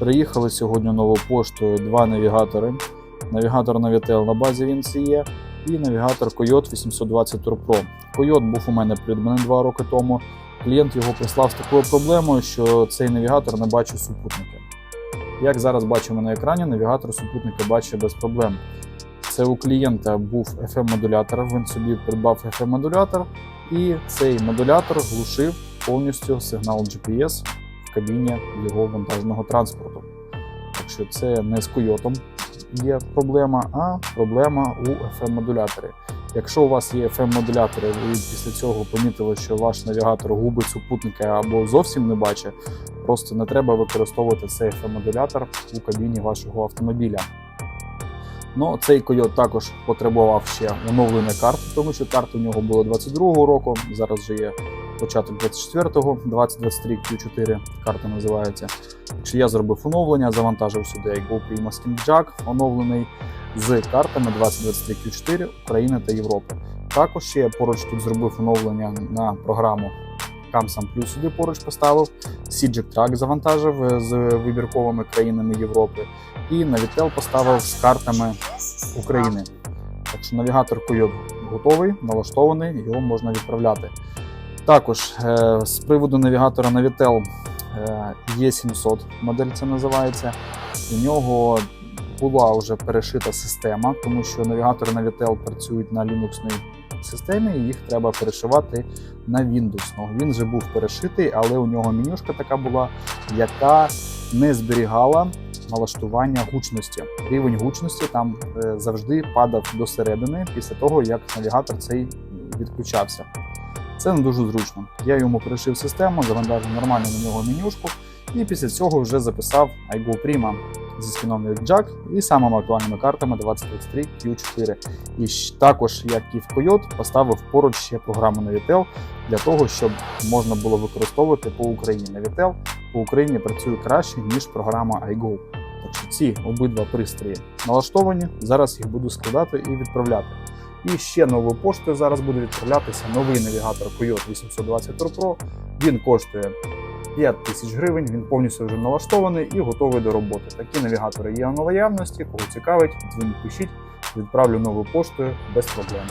Приїхали сьогодні новою поштою два навігатори. Навігатор Navitel на базі VNC і навігатор Coyote 820 Tour Pro. Coyote був у мене придбаний два роки тому. Клієнт його прислав з такою проблемою, що цей навігатор не бачить супутники. Як зараз бачимо на екрані, навігатор супутники бачить без проблем. Це у клієнта був FM-модулятор, він собі придбав FM-модулятор, і цей модулятор глушив повністю сигнал GPS кабіні його вантажного транспорту. Так що це не з койотом є проблема, а проблема у FM-модуляторі. Якщо у вас є FM-модулятор, і після цього помітили, що ваш навігатор губить супутники або зовсім не бачить, просто не треба використовувати цей FM-модулятор у кабіні вашого автомобіля. Ну, цей койот також потребував ще оновлення карти, тому що карта у нього була 22-го року, зараз вже є початок 24-го, 2023 Q4 карта називається. Якщо я зробив оновлення, завантажив сюди GoPro Masking Jack, оновлений з картами 2023 Q4 України та Європи. Також ще поруч тут зробив оновлення на програму Камсам Plus сюди поруч поставив. Сіджик Track завантажив е, з вибірковими країнами Європи. І Navitel поставив з картами України. Так що навігатор Coyote готовий, налаштований, його можна відправляти. Також е, з приводу навігатора Navitel е, E700 модель це називається. У нього була вже перешита система, тому що навігатори Navitel працюють на Linux системі, і їх треба перешивати на Windows. Він вже був перешитий, але у нього менюшка така була, яка не зберігала налаштування гучності. Рівень гучності там е, завжди падав до середини після того, як навігатор цей відключався. Це не дуже зручно. Я йому перешив систему, завантажив нормально на нього менюшку, і після цього вже записав iGo Prima зі скіном від Jack і самими актуальними картами 2023 Q4. І також, як і в Coyote, поставив поруч ще програму Navitel для того, щоб можна було використовувати по Україні. Navitel по Україні працює краще, ніж програма iGo. Так що ці обидва пристрої налаштовані. Зараз їх буду складати і відправляти. І ще новою поштою зараз буде відправлятися новий навігатор Coyote 820 Tour Pro. Він коштує 5 тисяч гривень, він повністю вже налаштований і готовий до роботи. Такі навігатори є на наявності. Кого цікавить, дзвоніть, пишіть, відправлю новою поштою без проблем.